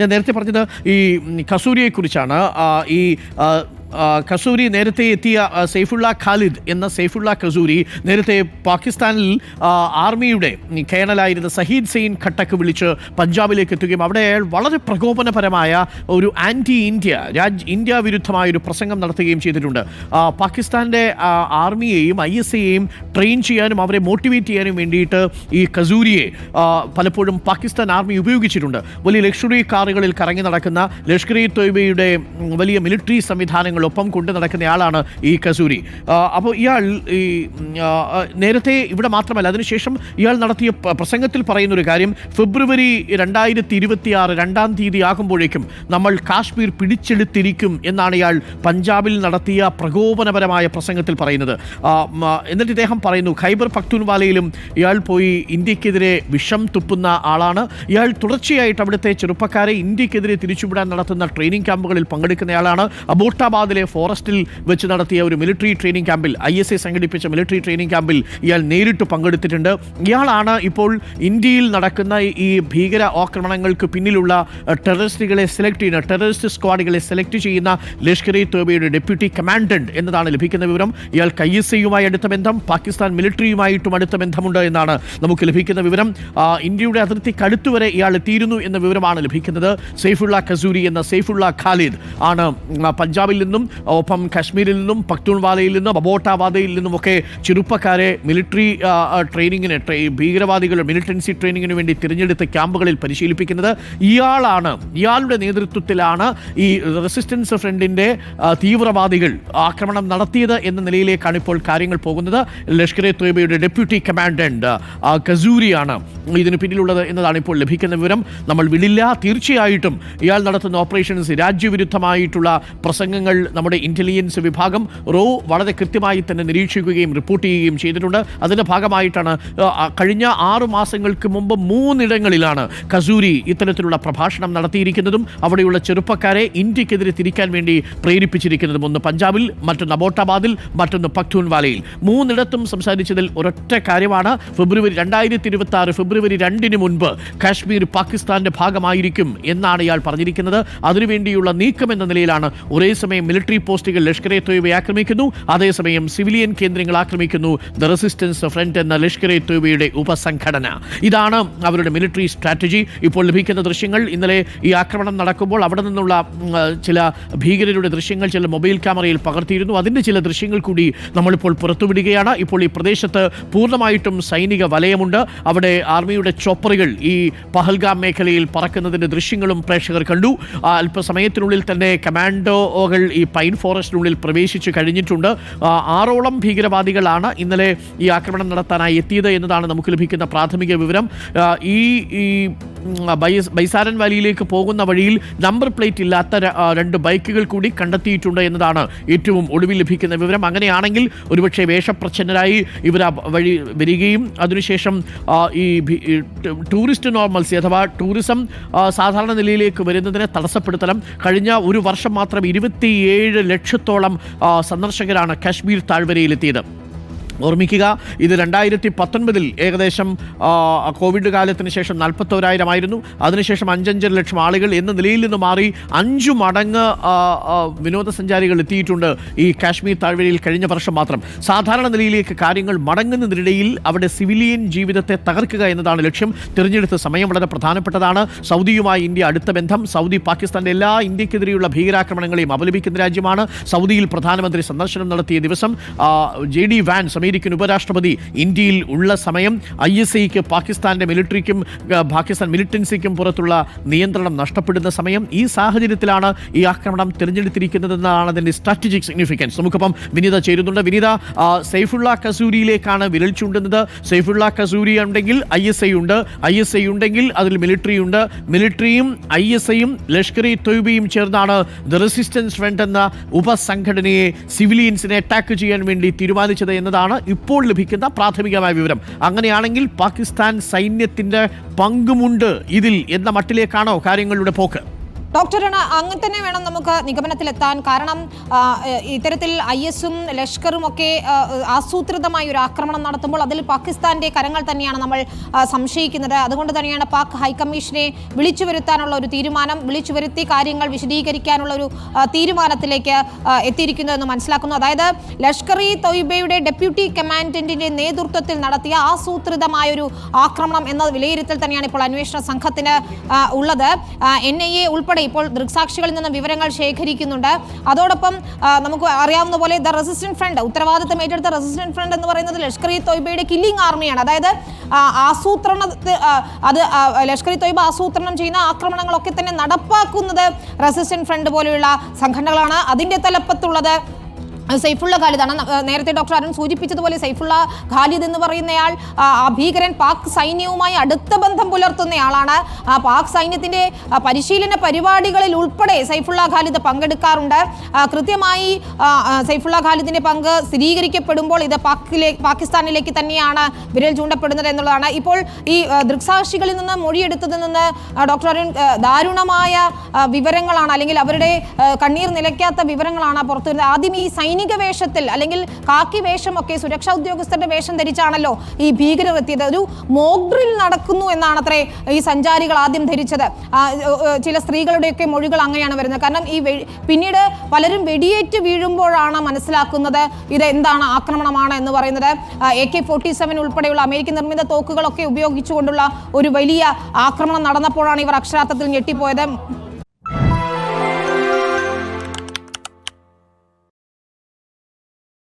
ഞാൻ നേരത്തെ പറഞ്ഞത് ഈ കസൂരിയെക്കുറിച്ചാണ്. ഈ കസൂരി നേരത്തെ എത്തിയ സെയ്ഫുള്ള ഖാലിദ് എന്ന സൈഫുള്ള കസൂരി നേരത്തെ പാകിസ്ഥാനിൽ ആർമിയുടെ കേണലായിരുന്ന സഹീദ് സെയിൻ ഖട്ടക്ക് വിളിച്ച് പഞ്ചാബിലേക്ക് എത്തുകയും അവിടെ അയാൾ വളരെ പ്രകോപനപരമായ ഒരു ആന്റി ഇന്ത്യ രാജ് ഇന്ത്യ വിരുദ്ധമായ ഒരു പ്രസംഗം നടത്തുകയും ചെയ്തിട്ടുണ്ട്. പാകിസ്ഥാന്റെ ആർമിയെയും ഐ എസ് എയെയും ട്രെയിൻ ചെയ്യാനും അവരെ മോട്ടിവേറ്റ് ചെയ്യാനും വേണ്ടിയിട്ട് ഈ കസൂരിയെ പലപ്പോഴും പാകിസ്ഥാൻ ആർമി ഉപയോഗിച്ചിട്ടുണ്ട്. വലിയ ലക്ഷറി കാറുകളിൽ കറങ്ങി നടക്കുന്ന ലഷ്കർ ഇ തൊയ്ബയുടെ വലിയ മിലിറ്ററി സംവിധാനങ്ങളൊപ്പം കൊണ്ടു നടക്കുന്നയാളാണ് ഈ കസൂരി. അപ്പോൾ ഇയാൾ ഈ നേരത്തെ ഇവിടെ മാത്രമല്ല അതിനുശേഷം ഇയാൾ നടത്തിയ പ്രസംഗത്തിൽ പറയുന്ന ഒരു കാര്യം ഫെബ്രുവരി രണ്ടായിരത്തി ഇരുപത്തി ആറ് രണ്ടാം തീയതി ആകുമ്പോഴേക്കും നമ്മൾ കാശ്മീർ പിടിച്ചെടുത്തിരിക്കും എന്നാണ് ഇയാൾ പഞ്ചാബിൽ നടത്തിയ പ്രകോപനപരമായ പ്രസംഗത്തിൽ പറയുന്നത്. എന്നിട്ട് ഇദ്ദേഹം പറയുന്നു ഖൈബർ പക്തുൻവാലയിലും ഇയാൾ പോയി ഇന്ത്യക്കെതിരെ വിഷം തുപ്പുന്ന ആളാണ്. ഇയാൾ തുടർച്ചയായിട്ട് അവിടുത്തെ ചെറുപ്പക്കാരെ ഇന്ത്യക്കെതിരെ തിരിച്ചുവിടാൻ നടത്തുന്ന ട്രെയിനിങ് ക്യാമ്പുകളിൽ പങ്കെടുക്കുന്നയാളാണ് അബോട്ടാബാദിലെ ഫോറസ്റ്റിൽ വെച്ച് നടത്തിയ ഒരു മിലിറ്ററി ട്രെയിനിങ് ക്യാമ്പിൽ ഐ എസ് എ സംഘടിപ്പിച്ച മിലിറ്ററി ട്രെയിനിങ് ക്യാമ്പിൽ ഇയാൾ നേരിട്ട് പങ്കെടുത്തിട്ടുണ്ട്. ഇയാളാണ് ഇപ്പോൾ ഇന്ത്യയിൽ നടക്കുന്ന ഈ ഭീകര ആക്രമണങ്ങൾക്ക് പിന്നിലുള്ള ടെററിസ്റ്റുകളെ സെലക്ട് ചെയ്യുന്ന ടെററിസ്റ്റ് സ്ക്വാഡുകളെ സെലക്ട് ചെയ്യുന്ന ലഷ്കർ ഇ തോബയുടെ ഡെപ്യൂട്ടി കമാൻഡന്റ് എന്നതാണ് ലഭിക്കുന്ന വിവരം. ഇയാൾക്ക് ഐ എസ് ഐയുമായി അടുത്ത ബന്ധം പാകിസ്ഥാൻ മിലിറ്ററിയുമായിട്ടും അടുത്ത ബന്ധമുണ്ട് എന്നാണ് നമുക്ക് ലഭിക്കുന്ന വിവരം. ഇന്ത്യയുടെ അതിർത്തി കടുത്തുവരെ ഇയാൾ എത്തിയിരുന്നു എന്ന വിവരമാണ് ലഭിക്കുന്നത്. സെയ്ഫുള്ള ഖസൂരി എന്ന സെയ്ഫുള്ള ഖാലിദ് ആണ് പഞ്ചാബിൽ നിന്നും ഒപ്പം കാശ്മീരിൽ നിന്നും പക്തൂൺവാലയിൽ നിന്നും ബബോട്ടാവാദയിൽ നിന്നും ഒക്കെ ചെറുപ്പക്കാരെ മിലിറ്ററി ട്രെയിനിങ്ങിന് ട്രെ- ഭീകരവാദികൾ മിലിറ്റൻസി ട്രെയിനിങ്ങിന് വേണ്ടി തിരഞ്ഞെടുത്ത ക്യാമ്പുകളിൽ പരിശീലിപ്പിക്കുന്നത് ഇയാളാണ്. ഇയാളുടെ നേതൃത്വത്തിലാണ് ഈ റെസിസ്റ്റൻസ് ഫ്രണ്ടിന്റെ തീവ്രവാദികൾ ആക്രമണം നടത്തിയത് എന്ന നിലയിലേക്കാണ് ഇപ്പോൾ കാര്യങ്ങൾ പോകുന്നത്. ലഷ്കർ എ തൊയ്ബയുടെ ഡെപ്യൂട്ടി കമാൻഡന്റ് കസൂരിയാണ് ഇതിന് പിന്നിലുള്ളത് എന്നതാണ് ഇപ്പോൾ ലഭിക്കുന്ന വിവരം. നമ്മൾ വിടില്ല. തീർച്ചയായിട്ടും ഇയാൾ നടത്തുന്ന ഓപ്പറേഷൻസ് രാജ്യവിരുദ്ധമായിട്ടുള്ള പ്രസംഗങ്ങൾ നമ്മുടെ ഇന്റലിജൻസ് വിഭാഗം റോ വളരെ കൃത്യമായി തന്നെ നിരീക്ഷിക്കുകയും റിപ്പോർട്ട് ചെയ്യുകയും ചെയ്തിട്ടുണ്ട്. അതിന്റെ ഭാഗമായിട്ടാണ് കഴിഞ്ഞ ആറു മാസങ്ങൾക്ക് മുമ്പ് മൂന്നിടങ്ങളിലാണ് കസൂരി ഇത്തരത്തിലുള്ള പ്രഭാഷണം നടത്തിയിരിക്കുന്നതും അവിടെയുള്ള ചെറുപ്പക്കാരെ ഇന്ത്യക്കെതിരെ തിരിക്കാൻ വേണ്ടി പ്രേരിപ്പിച്ചിരിക്കുന്നതും. ഒന്ന് പഞ്ചാബിൽ മറ്റൊന്ന് അബോട്ടാബാദിൽ മറ്റൊന്ന് പക്തൂൺവാലയിൽ മൂന്നിടത്തും സംസാരിച്ചതിൽ ഒരൊറ്റ കാര്യമാണ്. ഫെബ്രുവരി രണ്ടായിരത്തി ഇരുപത്തി ആറ് ഫെബ്രുവരി രണ്ടിന് മുൻപ് കാശ്മീർ പാകിസ്ഥാന്റെ ഭാഗമായിരിക്കും എന്നാണ് ഇയാൾ പറഞ്ഞിരിക്കുന്നത്. അതിനുവേണ്ടിയുള്ള നീക്കം എന്ന നിലയിലാണ് ഒരേ സമയം മിലിറ്ററി പോസ്റ്റുകൾ ലഷ്കർ എ തൊയ്ബ ആക്രമിക്കുന്നു. അതേസമയം സിവിലിയൻ കേന്ദ്രങ്ങൾ ആക്രമിക്കുന്നു. ദ റെസിസ്റ്റൻസ് ഫ്രണ്ട് എന്ന ലഷ്കർ എ തൊയ്ബയുടെ ഉപസംഘടന. ഇതാണ് അവരുടെ മിലിറ്ററി സ്ട്രാറ്റജി. ഇപ്പോൾ ലഭിക്കുന്ന ദൃശ്യങ്ങൾ ഇന്നലെ ഈ ആക്രമണം നടക്കുമ്പോൾ അവിടെ നിന്നുള്ള ചില ഭീകരരുടെ ദൃശ്യങ്ങൾ ചില മൊബൈൽ ക്യാമറയിൽ പകർത്തിയിരുന്നു. അതിന്റെ ചില ദൃശ്യങ്ങൾ കൂടി നമ്മളിപ്പോൾ പുറത്തുവിടുകയാണ്. ഇപ്പോൾ ഈ പ്രദേശത്ത് പൂർണമായിട്ടും സൈനിക വലയമുണ്ട്. അവിടെ ആർമിയുടെ ചോപ്പറുകൾ ഈ പഹൽഗാം മേഖലയിൽ പറക്കുന്നതിന്റെ ദൃശ്യങ്ങളും പ്രേക്ഷകർ കണ്ടു. അല്പസമയത്തിനുള്ളിൽ തന്നെ കമാൻഡോകൾ ഈ പൈൻ ഫോറസ്റ്റിനുള്ളിൽ പ്രവേശിച്ചു കഴിഞ്ഞിട്ടുണ്ട്. ആറോളം ഭീകരവാദികളാണ് ഇന്നലെ ഈ ആക്രമണം നടത്താനായി എത്തിയത് എന്നതാണ് നമുക്ക് ലഭിക്കുന്ന പ്രാഥമിക വിവരം. ഈ ബൈസാരൻ വാലിയിലേക്ക് പോകുന്ന വഴിയിൽ നമ്പർ പ്ലേറ്റ് ഇല്ലാത്ത രണ്ട് ബൈക്കുകൾ കൂടി കണ്ടെത്തിയിട്ടുണ്ട് എന്നതാണ് ഏറ്റവും ഒടുവിൽ ലഭിക്കുന്ന വിവരം. അങ്ങനെയാണെങ്കിൽ ഒരുപക്ഷെ വേഷപ്രച്ഛന്നരായി ഇവർ വഴി വരികയും അതിനുശേഷം ഈ ടൂറിസ്റ്റ് നോർമൽസി അഥവാ ടൂറിസം സാധാരണ നിലയിലേക്ക് വരുന്നതിനെ തടസ്സപ്പെടുത്തണം. കഴിഞ്ഞ ഒരു വർഷം മാത്രം ഇരുപത്തിയേഴ് ലക്ഷത്തോളം സന്ദർശകരാണ് കാശ്മീർ താഴ്വരയിലെത്തിയത്. ഓർമ്മിക്കുക ഇത് രണ്ടായിരത്തി പത്തൊൻപതിൽ ഏകദേശം കോവിഡ് കാലത്തിന് ശേഷം നാൽപ്പത്തോരായിരമായിരുന്നു. അതിനുശേഷം അഞ്ചഞ്ചര ലക്ഷം ആളുകൾ എന്ന നിലയിൽ നിന്ന് മാറി അഞ്ചു മടങ്ങ് വിനോദസഞ്ചാരികൾ എത്തിയിട്ടുണ്ട് ഈ കാശ്മീർ താഴ്വരയിൽ കഴിഞ്ഞ വർഷം മാത്രം. സാധാരണ നിലയിലേക്ക് കാര്യങ്ങൾ മടങ്ങുന്നതിനിടയിൽ അവിടെ സിവിലിയൻ ജീവിതത്തെ തകർക്കുക എന്നതാണ് ലക്ഷ്യം. തിരഞ്ഞെടുത്ത സമയം വളരെ പ്രധാനപ്പെട്ടതാണ്. സൗദിയുമായി ഇന്ത്യ അടുത്ത ബന്ധം സൗദി പാകിസ്ഥാന്റെ എല്ലാ ഇന്ത്യക്കെതിരെയുള്ള ഭീകരാക്രമണങ്ങളെയും അപലപിക്കുന്ന രാജ്യമാണ്. സൗദിയിൽ പ്രധാനമന്ത്രി സന്ദർശനം നടത്തിയ ദിവസം ജെ ഡി വാൻസ് അമേരിക്കൻ ഉപരാഷ്ട്രപതി ഇന്ത്യയിൽ ഉള്ള സമയം ഐ എസ് ഐക്ക് പാകിസ്ഥാന്റെ മിലിറ്ററിക്കും പാകിസ്ഥാൻ മിലിറ്റൻസിക്കും പുറത്തുള്ള നിയന്ത്രണം നഷ്ടപ്പെടുന്ന സമയം ഈ സാഹചര്യത്തിലാണ് ഈ ആക്രമണം തിരഞ്ഞെടുത്തിരിക്കുന്നതെന്നാണ് അതിന്റെ സ്ട്രാറ്റജിക് സിഗ്നിഫിക്കൻസ് നമുക്കിപ്പം വിനീത ചേരുന്നുണ്ട്. വിനീത സൈഫുള്ള കസൂരിയിലേക്കാണ് വിരൽ ചൂണ്ടുന്നത്. സൈഫുള്ള കസൂരി ഉണ്ടെങ്കിൽ ഐ എസ് ഐ ഉണ്ട്. ഐ എസ് ഐ ഉണ്ടെങ്കിൽ അതിൽ മിലിറ്ററി ഉണ്ട്. മിലിറ്ററിയും ഐ എസ് ഐയും ലഷ്കർ ഇ തൊയ്ബയും ചേർന്നാണ് ദ റെസിസ്റ്റൻസ് ഫ്രണ്ട് എന്ന ഉപസംഘടനയെ സിവിലിയൻസിനെ അറ്റാക്ക് ചെയ്യാൻ വേണ്ടി തീരുമാനിച്ചത് എന്നതാണ് ഇപ്പോൾ ലഭിക്കുന്ന പ്രാഥമികമായ വിവരം. അങ്ങനെയാണെങ്കിൽ പാകിസ്ഥാൻ സൈന്യത്തിന്റെ പങ്കുമുണ്ട് ഇതിൽ എന്ന മട്ടിലേക്കാണോ കാര്യങ്ങളുടെ പോക്ക്? ഡോക്ടറാണ് അങ്ങനെ തന്നെ വേണം നമുക്ക് നിഗമനത്തിലെത്താൻ. കാരണം ഇത്തരത്തിൽ ഐ എസും ലഷ്കറും ഒക്കെ ആസൂത്രിതമായി ഒരു ആക്രമണം നടത്തുമ്പോൾ അതിൽ പാകിസ്ഥാന്റെ കരങ്ങൾ തന്നെയാണ് നമ്മൾ സംശയിക്കുന്നത്. അതുകൊണ്ട് തന്നെയാണ് പാക് ഹൈക്കമ്മീഷനെ വിളിച്ചു വരുത്താനുള്ള ഒരു തീരുമാനം വിളിച്ചു വരുത്തി കാര്യങ്ങൾ വിശദീകരിക്കാനുള്ള ഒരു തീരുമാനത്തിലേക്ക് എത്തിയിരിക്കുന്നു എത്തിയിരിക്കുന്നതെന്ന് മനസ്സിലാക്കുന്നു. അതായത് ലഷ്കർ ഇ തൊയ്ബയുടെ ഡെപ്യൂട്ടി കമാൻഡന്റിന്റെ നേതൃത്വത്തിൽ നടത്തിയ ആസൂത്രിതമായ ഒരു ആക്രമണം എന്ന വിലയിരുത്തൽ തന്നെയാണ് ഇപ്പോൾ അന്വേഷണ സംഘത്തിന് ഉള്ളത്. എൻ ഐ എ ഉൾപ്പെടെ ഇപ്പോൾ ദൃക്സാക്ഷികളിൽ നിന്ന് വിവരങ്ങൾ ശേഖരിക്കുന്നുണ്ട്. അതോടൊപ്പം നമുക്ക് അറിയാവുന്ന പോലെ ദ റെസിസ്റ്റന്റ് ഫ്രണ്ട് ഉത്തരവാദിത്തം ഏറ്റെടുത്ത റെസിസ്റ്റന്റ് ഫ്രണ്ട് എന്ന് പറയുന്നത് ലഷ്കർ ഇ തൊയ്ബയുടെ കില്ലിംഗ് ആർമിയാണ്. അതായത് ആസൂത്രണ അത് ലഷ്കർ ഇ തൊയ്ബ ആസൂത്രണം ചെയ്യുന്ന ആക്രമണങ്ങളൊക്കെ തന്നെ നടപ്പാക്കുന്നത് റെസിസ്റ്റന്റ് ഫ്രണ്ട് പോലെയുള്ള സംഘടനകളാണ്. അതിന്റെ തലപ്പത്തുള്ളത് സൈഫുള്ള ഖാലിദാണ്. നേരത്തെ ഡോക്ടർ അരുൺ സൂചിപ്പിച്ചതുപോലെ സൈഫുള്ള ഖാലിദ് എന്ന് പറയുന്നയാൾ ഭീകരൻ പാക് സൈന്യവുമായി അടുത്ത ബന്ധം പുലർത്തുന്നയാളാണ് പാക് സൈന്യത്തിന്റെ പരിശീലന പരിപാടികളിൽ ഉൾപ്പെടെ സൈഫുള്ള ഖാലിദ് പങ്കെടുക്കാറുണ്ട്. കൃത്യമായി സൈഫുള്ള ഖാലിദിന്റെ പങ്ക് സ്ഥിരീകരിക്കപ്പെടുമ്പോൾ ഇത് പാക്കിലെ പാകിസ്ഥാനിലേക്ക് തന്നെയാണ് വിരൽ ചൂണ്ടപ്പെടുന്നത് എന്നുള്ളതാണ്. ഇപ്പോൾ ഈ ദൃക്സാക്ഷികളിൽ നിന്ന് മൊഴിയെടുത്തതിൽ നിന്ന് ഡോക്ടർ അരുൺ ദാരുണമായ വിവരങ്ങളാണ് അല്ലെങ്കിൽ അവരുടെ കണ്ണീർ നിലയ്ക്കാത്ത വിവരങ്ങളാണ് പുറത്തു വരുന്നത് ആദ്യം ഈ സൈനിക വേഷത്തിൽ അല്ലെങ്കിൽ കാക്കി വേഷമൊക്കെ സുരക്ഷാ ഉദ്യോഗസ്ഥരുടെ വേഷം ധരിച്ചാണല്ലോ ഈ ഭീകരർ എത്തിയത് ഒരു മോഗ്രിൽ നടക്കുന്നു എന്നാണ് അത്രേ ഈ സഞ്ചാരികൾ ആദ്യം ധരിച്ചത്. ചില സ്ത്രീകളുടെയൊക്കെ മൊഴികൾ അങ്ങനെയാണ് വരുന്നത്. കാരണം ഈ പിന്നീട് പലരും വെടിയേറ്റ് വീഴുമ്പോഴാണ് മനസ്സിലാക്കുന്നത് ഇത് എന്താണ് ആക്രമണമാണ് എന്ന് പറയുന്നത്. എ കെ ഫോർട്ടി സെവൻ ഉൾപ്പെടെയുള്ള അമേരിക്കൻ നിർമ്മിത തോക്കുകളൊക്കെ ഉപയോഗിച്ചുകൊണ്ടുള്ള ഒരു വലിയ ആക്രമണം നടന്നപ്പോഴാണ് ഇവർ അക്ഷരാർത്ഥത്തിൽ ഞെട്ടിപ്പോയത്.